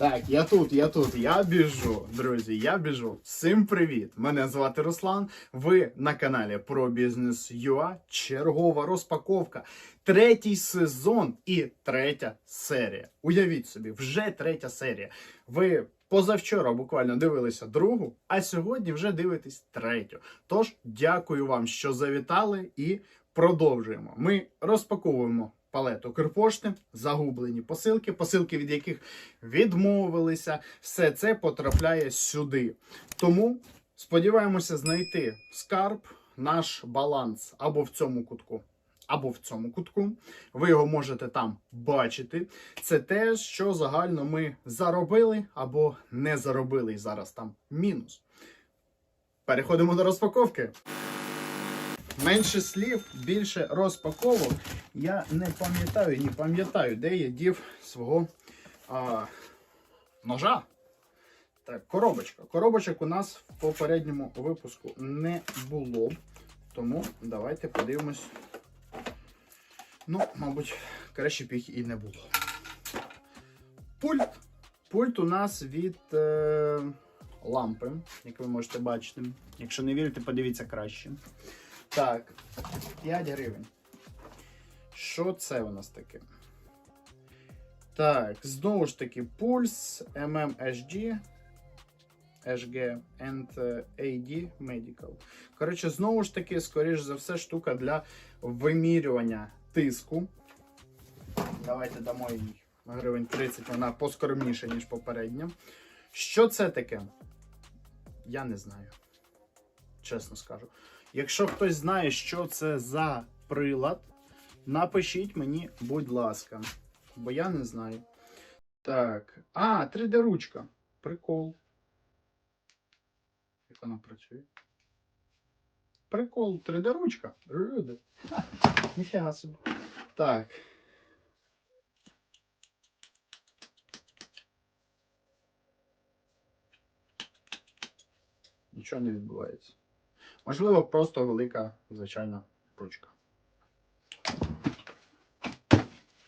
Так, я тут, я тут, я біжу, друзі, я біжу. Всім привіт! Мене звати Руслан. Ви на каналі про бізнес ЮА. Чергова розпаковка. Третій сезон і третя серія. Уявіть собі, вже третя серія. Ви позавчора буквально дивилися другу, а сьогодні вже дивитесь третю. Тож дякую вам, що завітали, і продовжуємо. Ми розпаковуємо палет Укрпошти, загублені посилки, посилки, від яких відмовилися. Все це потрапляє сюди. Тому сподіваємося знайти скарб, наш баланс або в цьому кутку. Або в цьому кутку, ви його можете там бачити. Це те, що загально ми заробили або не заробили. І зараз там мінус. Переходимо до розпаковки. Менше слів, більше розпаковок. Я не пам'ятаю, не пам'ятаю, де я дів свого а, ножа. Так, коробочка. Коробочок у нас в попередньому випуску не було. Тому давайте подивимось. Ну, мабуть, краще б їх і не було. Пульт. Пульт у нас від е, лампи, як ви можете бачити. Якщо не вірите, подивіться краще. Так, 5 гривень. Що це у нас таке? Так, знову ж таки, пульс, MMHG, HG and е, AD Medical. Коротше, знову ж таки, скоріш за все, штука для вимірювання тиску. Давайте дамо їй гривень 30, вона поскромніша, ніж попередня. Що це таке? Я не знаю. Чесно скажу. Якщо хтось знає, що це за прилад, напишіть мені, будь ласка. Бо я не знаю. Так. А, 3D-ручка. Прикол. Як вона працює? Прикол, 3D-ручка. Люди. Ніфіга собі. Так. Нічого не відбувається. Можливо, просто велика звичайна ручка.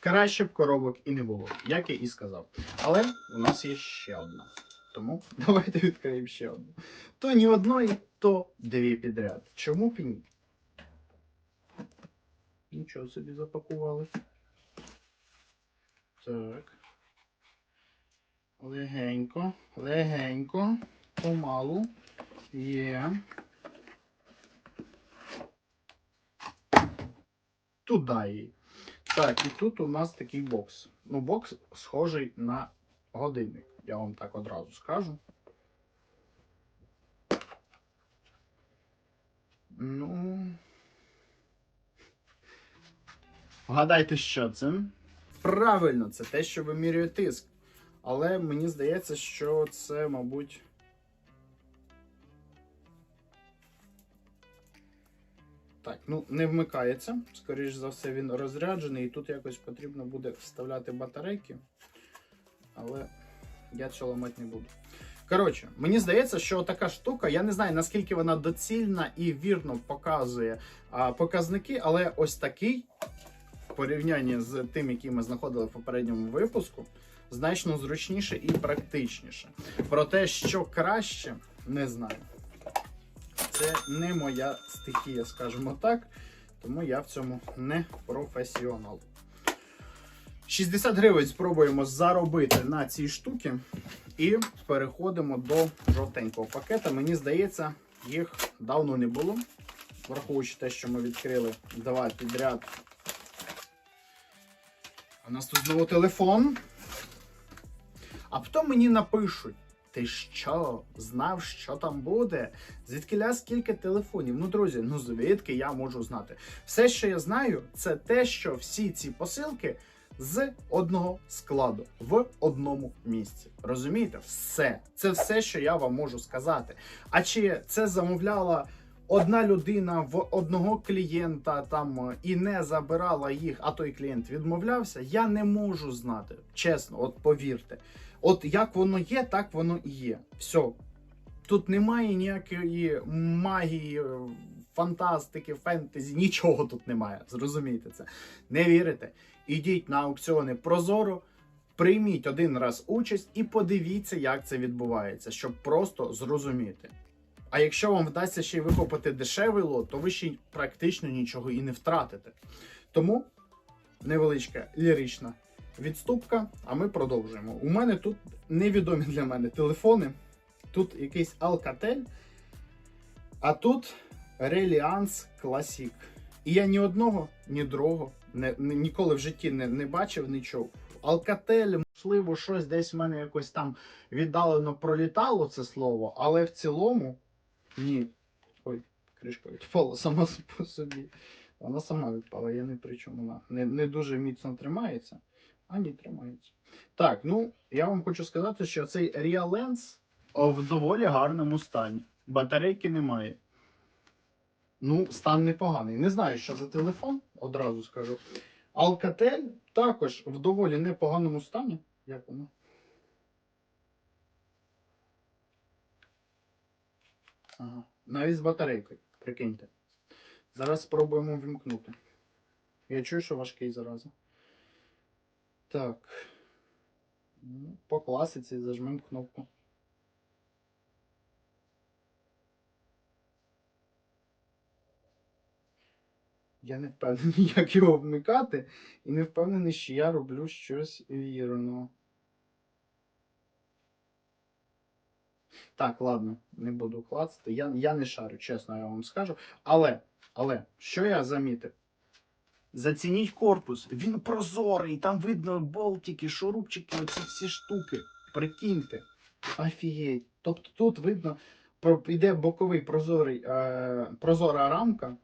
Краще б коробок і не було, як я і сказав. Але у нас є ще одна. Тому давайте відкриємо ще одну. То ні одної, то дві підряд. Чому б ні? Нічого собі запакували. Так. Легенько, легенько, помалу. Є. Туди її. Так, і тут у нас такий бокс. Ну, бокс схожий на годинник. Я вам так одразу скажу. Ну. Вгадайте, що це? Правильно, це те, що вимірює тиск. Але мені здається, що це, мабуть. Так, ну не вмикається. Скоріше за все, він розряджений, і тут якось потрібно буде вставляти батарейки. Але я цього ламати не буду. Коротше, мені здається, що така штука, я не знаю наскільки вона доцільна і вірно показує а, показники, але ось такий, в порівнянні з тим, який ми знаходили в попередньому випуску, значно зручніше і практичніше. Про те, що краще, не знаю. Це не моя стихія, скажімо так. Тому я в цьому не професіонал. 60 гривень спробуємо заробити на ці штуки. І переходимо до жовтенького пакета. Мені здається, їх давно не було. Враховуючи те, що ми відкрили два підряд. У нас тут знову телефон. А потім мені напишуть. Ти що, знав, що там буде? Звідки скільки телефонів? Ну, друзі, ну звідки я можу знати? Все, що я знаю, це те, що всі ці посилки з одного складу в одному місці. Розумієте? Все. Це все, що я вам можу сказати. А чи це замовляла одна людина в одного клієнта там і не забирала їх, а той клієнт відмовлявся? Я не можу знати. Чесно, от повірте. От як воно є, так воно і є. Все. Тут немає ніякої магії, фантастики, фентезі, нічого тут немає. Зрозумійте це. Не вірите? Ідіть на аукціони Прозоро, Прийміть один раз участь і подивіться, як це відбувається, щоб просто зрозуміти. А якщо вам вдасться ще й вихопити дешевий лот, то ви ще й практично нічого і не втратите. Тому невеличка лірична відступка, а ми продовжуємо. У мене тут невідомі для мене телефони. Тут якийсь Alcatel, а тут Reliance Classic. І я ні одного, ні другого не, ніколи в житті не, не бачив, чув. Alcatel, можливо, щось десь в мене якось там віддалено пролітало це слово, але в цілому ні. Ой, кришка відпала сама по собі. Вона сама відпала, я не при чому. Вона не, не дуже міцно тримається. А ні, тримається. Так, ну я вам хочу сказати, що цей Real Lens в доволі гарному стані. Батарейки немає. Ну, стан непоганий. Не знаю, що за телефон, одразу скажу. Alcatel також в доволі непоганому стані. Як воно? Ага. Навіть з батарейкою, прикиньте. Зараз спробуємо вімкнути. Я чую, що важкий зараза. Так. Ну, По класиці зажмемо кнопку. Я не впевнений, як його вмикати, і не впевнений, що я роблю щось вірно. Так, ладно, не буду клацати. Я, я не шарю, чесно, я вам скажу. Але, але, що я замітив? Зацініть корпус, він прозорий, там видно болтики, шурупчики, оці всі штуки. Прикиньте. Офігеть. Тобто тут видно, йде боковий прозорий, е, прозора рамка,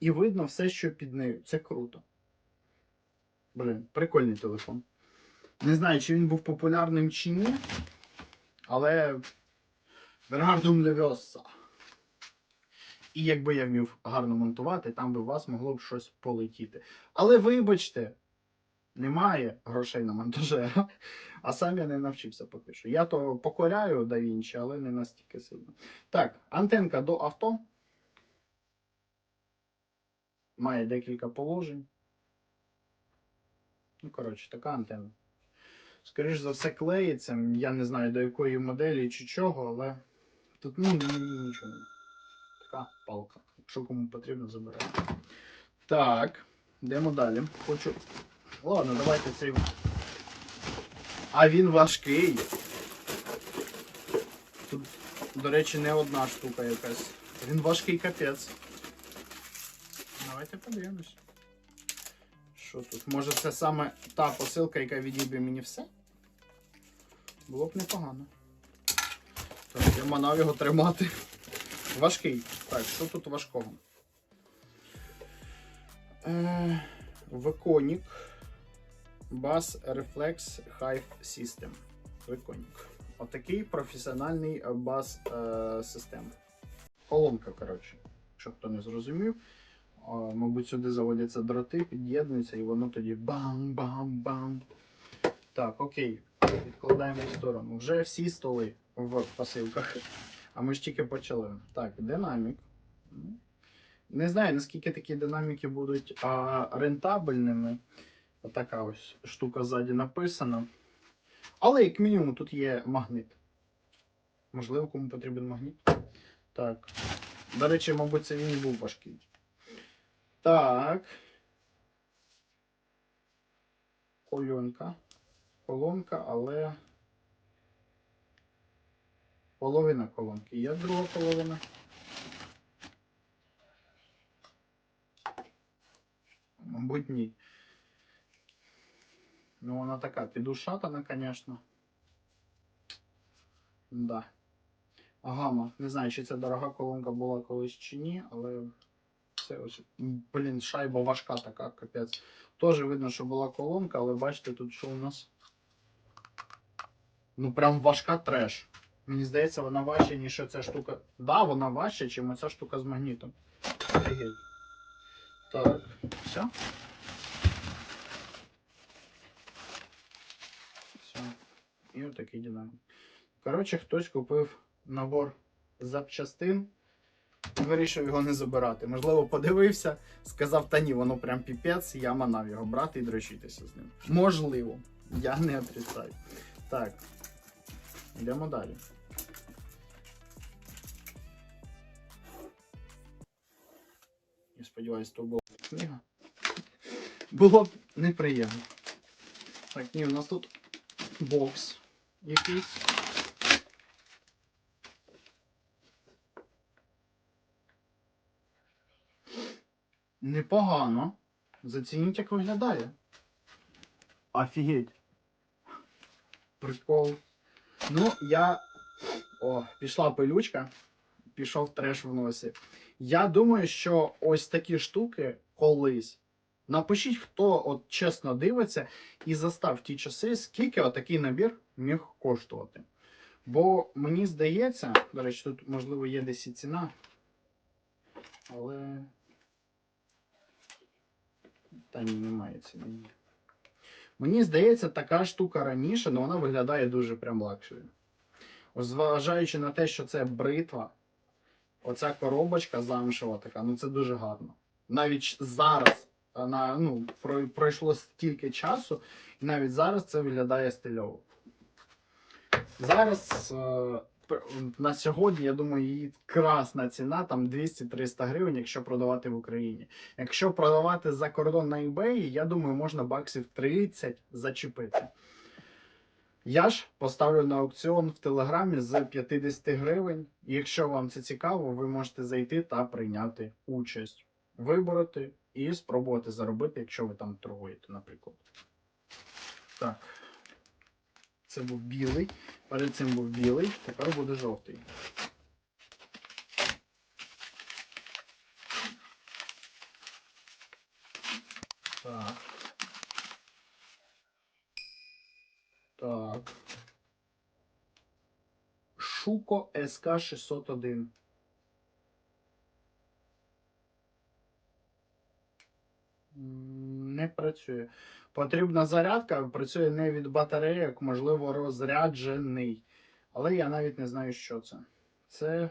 і видно все, що під нею. Це круто. Блин, прикольний телефон. Не знаю, чи він був популярним чи ні, але Вергардум Левіоса. І якби я вмів гарно монтувати, там би у вас могло б щось полетіти. Але вибачте, немає грошей на монтажера, а сам я не навчився поки що. Я то покоряю DaVinci, але не настільки сильно. Так, антенка до авто. Має декілька положень. Ну, коротше, така антенна. Скоріше за все, клеїться. Я не знаю до якої моделі чи чого, але тут ну, ні- ні- нічого немає. Така палка. Якщо кому потрібно, забирайте. Так, йдемо далі. Хочу. Ладно, давайте цей. А він важкий. Тут, до речі, не одна штука якась. Він важкий капець. Давайте подивимось. Що тут? Може це саме та посилка, яка відіб'є мені все? Було б непогано. Так, я манав його тримати. Важкий. Так, що тут важкого? Веконік. Bass Reflex Hive System. Веконік. Отакий професіональний бас е, систем. Колонка, коротше. Якщо хто не зрозумів. Е, Мабуть, сюди заводяться дроти, під'єднуються і воно тоді бам-бам-бам. Так, окей. Відкладаємо в сторону. Вже всі столи в посилках. А ми ж тільки почали. Так, динамік. Не знаю, наскільки такі динаміки будуть а, рентабельними. Отака ось штука ззаді написана. Але, як мінімум, тут є магнит. Можливо, кому потрібен магніт. Так. До речі, мабуть, це він і був важкий. Так. Колонка. Колонка, але. Половина колонки. Є друга половина. Мабуть, ні. Ну, вона така підушатана, звісно. Да. Гама. Не знаю, чи це дорога колонка була колись чи ні, але це ось, блін, шайба важка така, капець. Теж видно, що була колонка, але бачите, тут що у нас. Ну, прям важка треш. Мені здається, вона важча, ніж ця штука. Да, вона важча, ніж ця штука з магнітом. Так, все. Все. І отакий динамік. Коротше, хтось купив набор запчастин і вирішив його не забирати. Можливо, подивився, сказав, та ні, воно прям піпець, я манав його брати і дрочитися з ним. Можливо. Я не отрицаю. Так. Йдемо далі. Я сподіваюся, то була книга. Було б неприємно. Так, ні, у нас тут бокс якийсь. Непогано. Зацініть, як виглядає. Офігеть. Прикол. Ну, я. О, пішла пилючка, пішов треш в носі. Я думаю, що ось такі штуки колись. Напишіть, хто от чесно дивиться, і застав в ті часи, скільки отакий набір міг коштувати. Бо мені здається, до речі, тут, можливо, є десь і ціна. Але. Та ні, немає ціни. Мені здається, така штука раніше, але вона виглядає дуже прям лакшері. Ось Зважаючи на те, що це бритва, оця коробочка замшева така, ну це дуже гарно. Навіть зараз на, ну, про- пройшло стільки часу, і навіть зараз це виглядає стильово. Зараз е, на сьогодні, я думаю, її красна ціна там 200-300 гривень, якщо продавати в Україні. Якщо продавати за кордон на eBay, я думаю, можна баксів 30 зачепити. Я ж поставлю на аукціон в Телеграмі з 50 гривень. Якщо вам це цікаво, ви можете зайти та прийняти участь, вибороти і спробувати заробити, якщо ви там торгуєте, наприклад. Так. Це був білий. Перед цим був білий, тепер буде жовтий. Так. Шуко СК 601. Не працює. Потрібна зарядка, працює не від батарейок, можливо, розряджений. Але я навіть не знаю, що це. Це,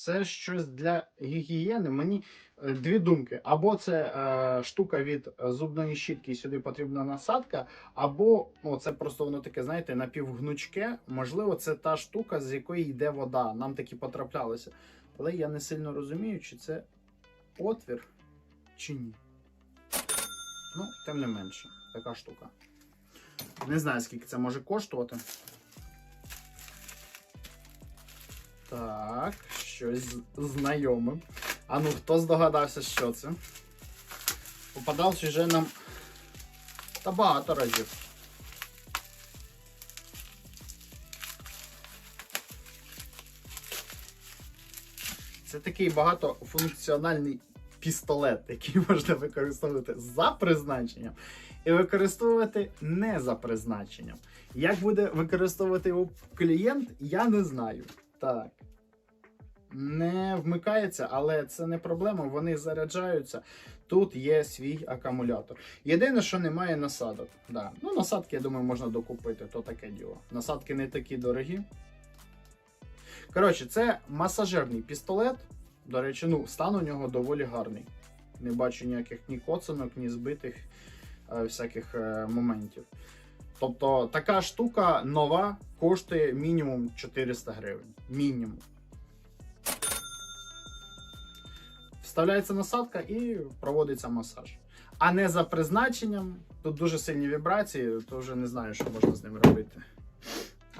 це щось для гігієни. Мені е, дві думки. Або це е, штука від е, зубної щітки, і сюди потрібна насадка, або ну, це просто воно таке, знаєте, напівгнучке. Можливо, це та штука, з якої йде вода. Нам такі потраплялися. Але я не сильно розумію, чи це отвір, чи ні. Ну, тим не менше, така штука. Не знаю, скільки це може коштувати. Так, щось знайоме. А ну, хто здогадався, що це? Попадався вже нам та багато разів. Це такий багатофункціональний пістолет, який можна використовувати за призначенням і використовувати не за призначенням. Як буде використовувати його клієнт, я не знаю. Так. Не вмикається, але це не проблема, вони заряджаються. Тут є свій акумулятор. Єдине, що немає насадок. Да. Ну, насадки, я думаю, можна докупити, то таке діло. Насадки не такі дорогі. Коротше, це масажерний пістолет. До речі, ну, стан у нього доволі гарний. Не бачу ніяких ні коцанок, ні збитих е, всяких е, моментів. Тобто така штука нова коштує мінімум 400 гривень. Мінімум. Вставляється насадка і проводиться масаж. А не за призначенням. Тут дуже сильні вібрації, то вже не знаю, що можна з ним робити.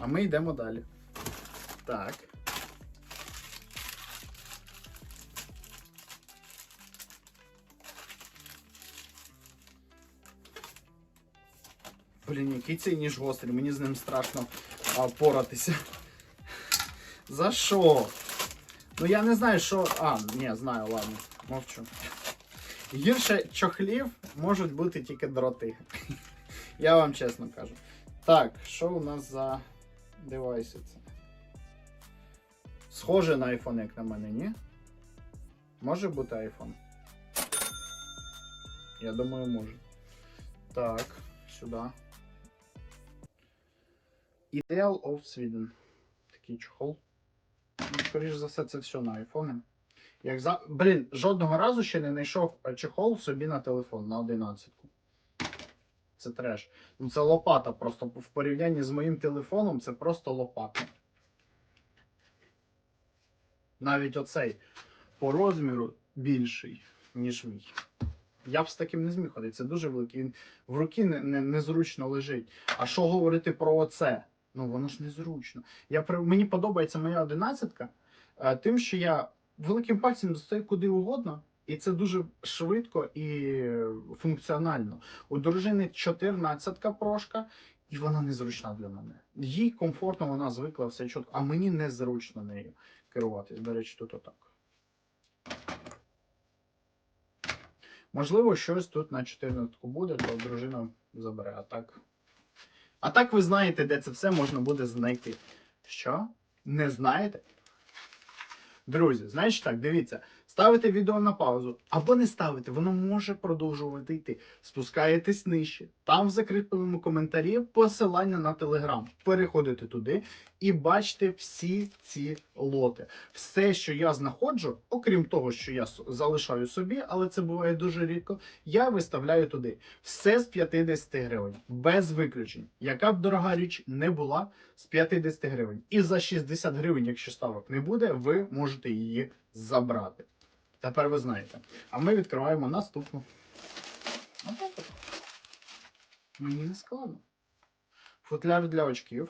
А ми йдемо далі. Так. Блін, який цей ніж гострий, мені з ним страшно а, поратися. За що? Ну я не знаю, що. А, ні, знаю, ладно, мовчу. Гірше чохлів можуть бути тільки дроти. Я вам чесно кажу. Так, що у нас за девайси це? Схоже на iPhone, як на мене, ні? Може бути iPhone? Я думаю, може. Так, сюди. Ideal of Sweden. Такий чохол. Скоріше за все, це все на айфони. Як за... Блін, жодного разу ще не знайшов чехол собі на телефон на 11. Це треш. Ну це лопата просто в порівнянні з моїм телефоном це просто лопата. Навіть оцей по розміру більший, ніж мій. Я б з таким не зміг ходити. Це дуже великий. Він в руки не, не, незручно лежить. А що говорити про оце? Ну воно ж незручно. Я, мені подобається моя одинадцятка, е, тим, що я великим пальцем достаю куди угодно, і це дуже швидко і функціонально. У дружини 14 прошка, і вона незручна для мене. Їй комфортно, вона звикла все чітко, а мені незручно нею керуватись. До речі, тут отак. Можливо, щось тут на 14 буде, то дружина забере. А так. А так ви знаєте, де це все можна буде знайти. Що? Не знаєте? Друзі, значить так, дивіться, ставите відео на паузу або не ставите, воно може продовжувати йти. Спускаєтесь нижче. Там в закріпленому коментарі посилання на телеграм. Переходите туди і бачите всі ці лоти. Все, що я знаходжу, окрім того, що я залишаю собі, але це буває дуже рідко, я виставляю туди. Все з 50 гривень, без виключень. Яка б дорога річ не була, з 50 гривень. І за 60 гривень, якщо ставок не буде, ви можете її забрати. Тепер ви знаєте. А ми відкриваємо наступну. Мені не складно. Футляр для очків.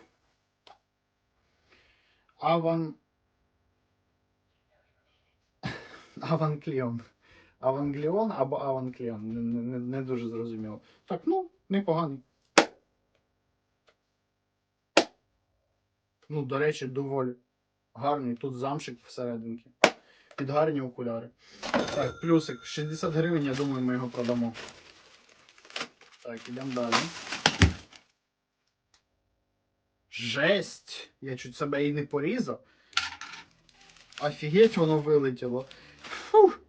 Аван. Аванкліон. Авангліон або Аванкліон. Не, не, не, дуже зрозуміло. Так, ну, непоганий. Ну, до речі, доволі гарний. Тут замшик всерединки. Під гарні окуляри. Так, плюсик. 60 гривень, я думаю, ми його продамо. Так, ідемо далі. Жесть! Я чуть себе і не порізав. Офігеть, воно вилетіло. Фух.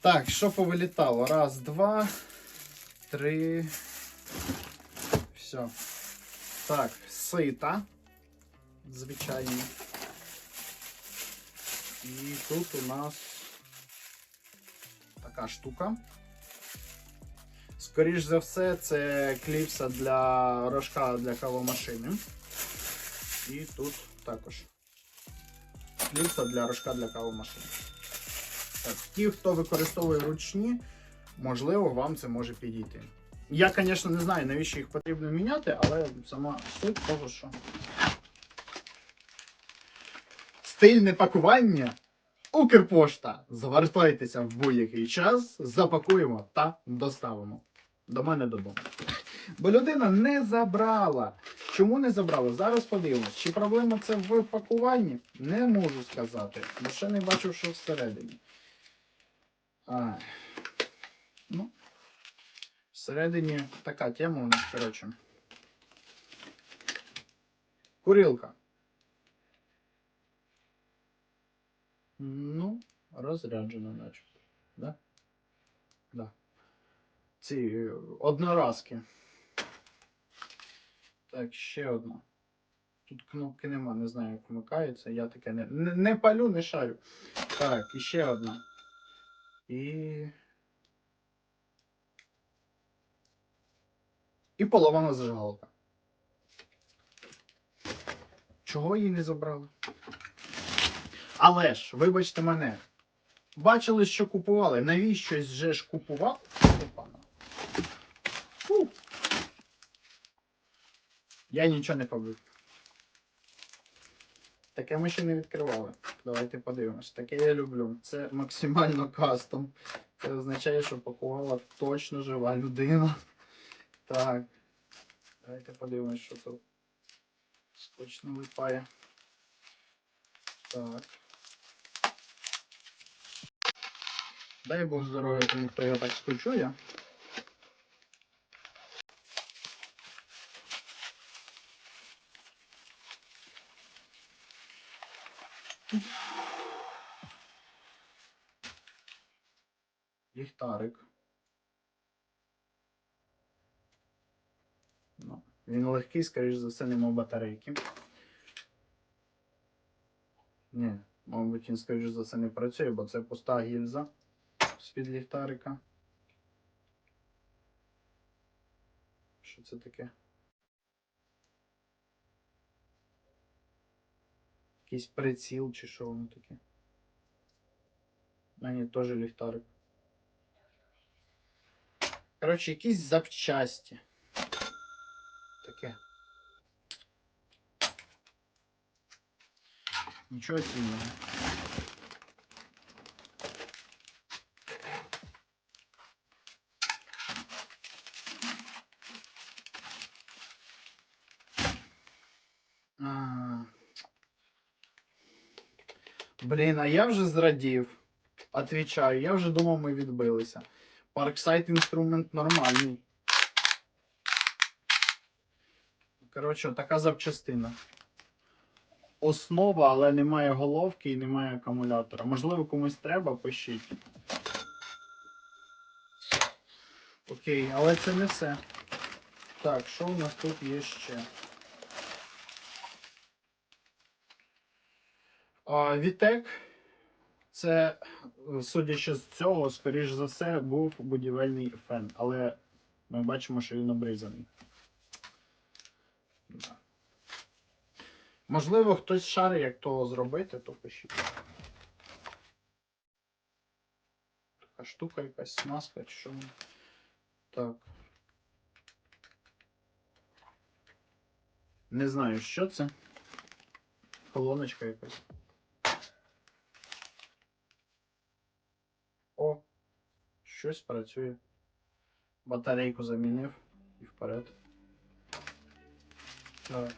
Так, що повилітало? Раз, два, три. Все. Так, сита. Звичайні. І тут у нас така штука. Скоріш за все, це кліпса для рожка для кавомашини. І тут також. Кліпса для рожка для кавомашини. Так, ті, хто використовує ручні, можливо, вам це може підійти. Я, звісно, не знаю, навіщо їх потрібно міняти, але сама суть того, що. Стильне пакування. Укрпошта. Звертайтеся в будь-який час, запакуємо та доставимо. До мене додому. Бо людина не забрала. Чому не забрала? Зараз подивимось. Чи проблема це в пакуванні? Не можу сказати. Бо ще не бачив, що всередині. А, ну, всередині така тема у нас, коротше. Курилка. Ну, розряджена, начебто. Да? Да. Ці е, одноразки. Так, ще одна. Тут кнопки нема, не знаю, як вмикається. Я таке не, не, палю, не шарю. Так, і ще одна. І. І поломана зажигалка. Чого її не забрали? Але ж, вибачте мене. Бачили, що купували. Навіщось же ж купував? Фу. Я нічого не побив. Таке ми ще не відкривали. Давайте подивимось. Таке я люблю. Це максимально кастом. Це означає, що пакувала точно жива людина. Так. Давайте подивимось, що тут не випає. Так. Дай Бог здоров'я тому, хто його так скочує. Ліхтарик. Ну, він легкий, скоріш за все, нема батарейки. Ні, мабуть, він, скоріш за все, не працює, бо це пуста гільза з-під ліхтарика. Що це таке? Якийсь приціл чи що воно таке? А ні, теж ліхтарик. Коротше, якісь запчасті. Таке. Нічого цінного. Блін, а я вже зрадів. Отвічаю, я вже думав, ми відбилися. Парксайд інструмент нормальний. Коротше, така запчастина. Основа, але немає головки і немає акумулятора. Можливо, комусь треба, пишіть. Окей, але це не все. Так, що у нас тут є ще? Вітек. Це, судячи з цього, скоріш за все, був будівельний фен, але ми бачимо, що він обрізаний. Можливо, хтось шарить, як того зробити, то пишіть. Така штука, якась смазка, чи що. Так. Не знаю, що це. Колоночка якась. О, щось працює. Батарейку замінив і вперед. Так.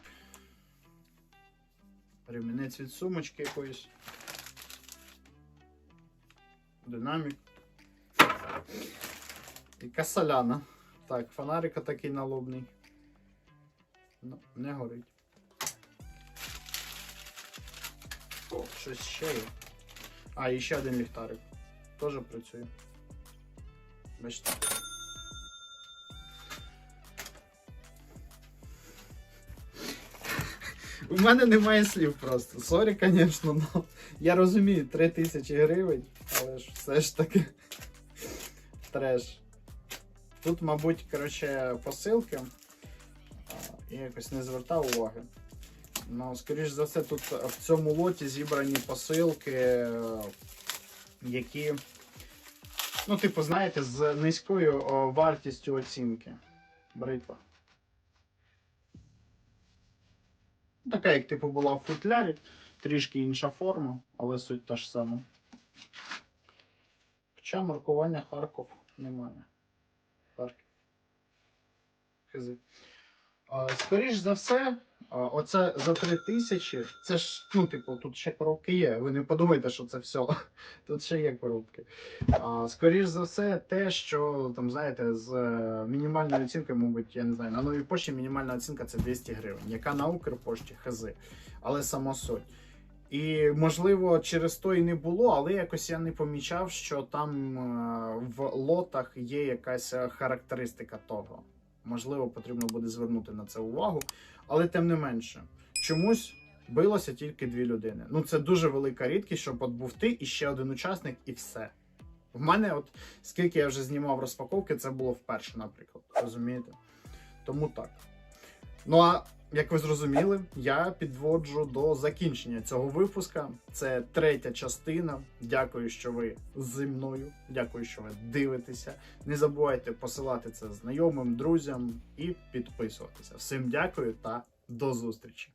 Ремінець від сумочки якоїсь. Динамік. І соляна. Так, фонарика такий налобний. Ну, не горить. О, щось ще є. А, і ще один ліхтарик. Теж працює. Бачите. У мене немає слів просто. Сорі, звісно, но я розумію 3000 гривень, але ж все ж таки треш. Тут, мабуть, коротше, посилки. Я якось не звертав уваги. Ну, скоріш за все, тут в цьому лоті зібрані посилки, е, які, ну, типу, знаєте, з низькою о, вартістю оцінки. Бритва. Така, як типу, була в футлярі, трішки інша форма, але суть та ж сама. Хоча маркування Харков немає. Харків. А, за все, оце за 3 тисячі. Це ж, ну, типу, тут ще коробки є. Ви не подумайте, що це все. Тут ще є коробки. А, Скоріш за все, те, що там, знаєте, з е, мінімальною оцінкою, мабуть, я не знаю, на новій пошті мінімальна оцінка це 200 гривень, яка на Укрпошті хази. Але само суть. І можливо, через то і не було, але якось я не помічав, що там е, в лотах є якась е, характеристика того. Можливо, потрібно буде звернути на це увагу, але тим не менше, чомусь билося тільки дві людини. Ну це дуже велика рідкість, щоб от був ти і ще один учасник, і все. В мене, от скільки я вже знімав розпаковки, це було вперше, наприклад. Розумієте? Тому так. Ну а як ви зрозуміли, я підводжу до закінчення цього випуска. Це третя частина. Дякую, що ви зі мною. Дякую, що ви дивитеся. Не забувайте посилати це знайомим, друзям і підписуватися. Всім дякую та до зустрічі!